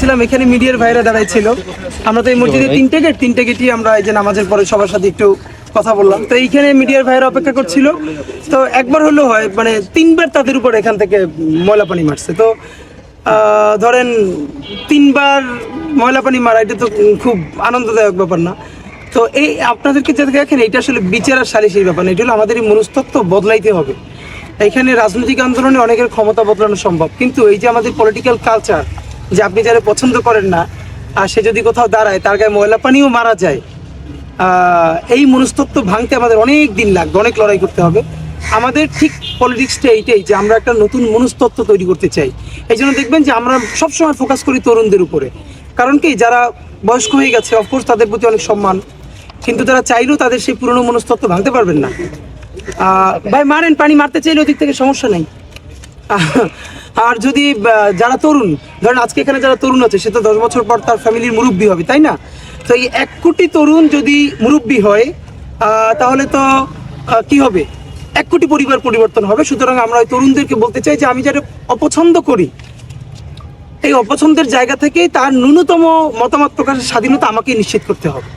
ছিলাম এখানে মিডিয়ার ভাইরা দাঁড়াই ছিল আমরা তো এই মসজিদে তিনটে গেট তিনটে গেটই আমরা এই যে নামাজের পরে সবার সাথে একটু কথা বললাম। তো এইখানে মিডিয়ার ভাইরা অপেক্ষা করছিল। তো একবার হলো হয় মানে তিনবার তাদের উপর এখান থেকে ময়লা পানি মারছে। তো ধরেন তিনবার ময়লা পানি মারা এটা তো খুব আনন্দদায়ক ব্যাপার না। তো এই আপনাদেরকে যে দেখেন এটা আসলে বিচার আর সালিসের ব্যাপার না এটা হলো আমাদের এই মনস্তত্ত্ব বদলাইতে হবে। এখানে রাজনৈতিক আন্দোলনে অনেকের ক্ষমতা বদলানো সম্ভব। কিন্তু এই যে আমাদের পলিটিক্যাল কালচার যে আপনি যারা পছন্দ করেন না, আর সে যদি কোথাও দাঁড়ায়, তার গায়ে ময়লা পানিও মারা যায়। এই মনস্তত্ত্ব ভাঙতে আমাদের অনেক দিন লাগবে, অনেক লড়াই করতে হবে। আমাদের ঠিক পলিটিক্সটা এইটাই যে আমরা একটা নতুন মনস্তত্ত্ব তৈরি করতে চাই। এই জন্য দেখবেন যে আমরা সবসময় ফোকাস করি তরুণদের উপরে। কারণ কি, যারা বয়স্ক হয়ে গেছে অফকোর্স তাদের প্রতি অনেক সম্মান, কিন্তু তারা চাইলেও তাদের সেই পুরনো মনস্তত্ত্ব ভাঙতে পারবেন না। ভাই, মারেন, পানি মারতে চাইলে ওদিক থেকে সমস্যা নেই। আর যদি যারা তরুণ, ধরেন আজকে এখানে যারা তরুণ আছে, সে তো দশ বছর পর তার ফ্যামিলির মুরব্বী হবে, তাই না? তো এই এক কোটি তরুণ যদি মুরব্বী হয় তাহলে তো কি হবে? এক কোটি পরিবার পরিবর্তন হবে, সুতরাং আমরা ওই তরুণদেরকে বলতে চাই যে আমি যারা অপছন্দ করি, এই অপছন্দের জায়গা থেকে তার ন্যূনতম মতামত প্রকাশের স্বাধীনতা আমাকে নিশ্চিত করতে হবে।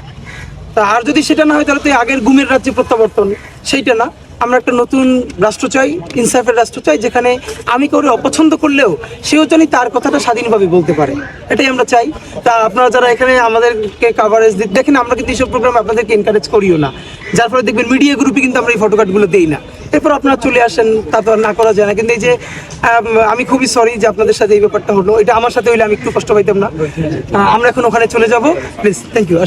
তা আর যদি সেটা না হয়, তাহলে তো আগের গুমের রাজ্যে প্রত্যাবর্তন, সেইটা না। আমরা একটা নতুন রাষ্ট্র চাই, ইনসাফের রাষ্ট্র চাই, যেখানে আমি কাউকে অপছন্দ করলেও সেও জানি তার কথাটা স্বাধীনভাবে বলতে পারে। এটাই আমরা চাই। তা আপনারা যারা এখানে আমাদেরকে কাভারেজ দেখেন, আমরা কিন্তু এইসব প্রোগ্রাম আপনাদেরকে এনকারেজ করিও না। যার ফলে দেখবেন মিডিয়া গ্রুপে কিন্তু আমরা এই ফটোকার্ডগুলো দিই না। এরপর আপনারা চলে আসেন, তা তো না করা যায় না। কিন্তু এই যে, আমি খুবই সরি যে আপনাদের সাথে এই ব্যাপারটা হলো। এটা আমার সাথে হইলে আমি একটু কষ্ট পাইতাম না। আমরা এখন ওখানে চলে যাব। Please thank you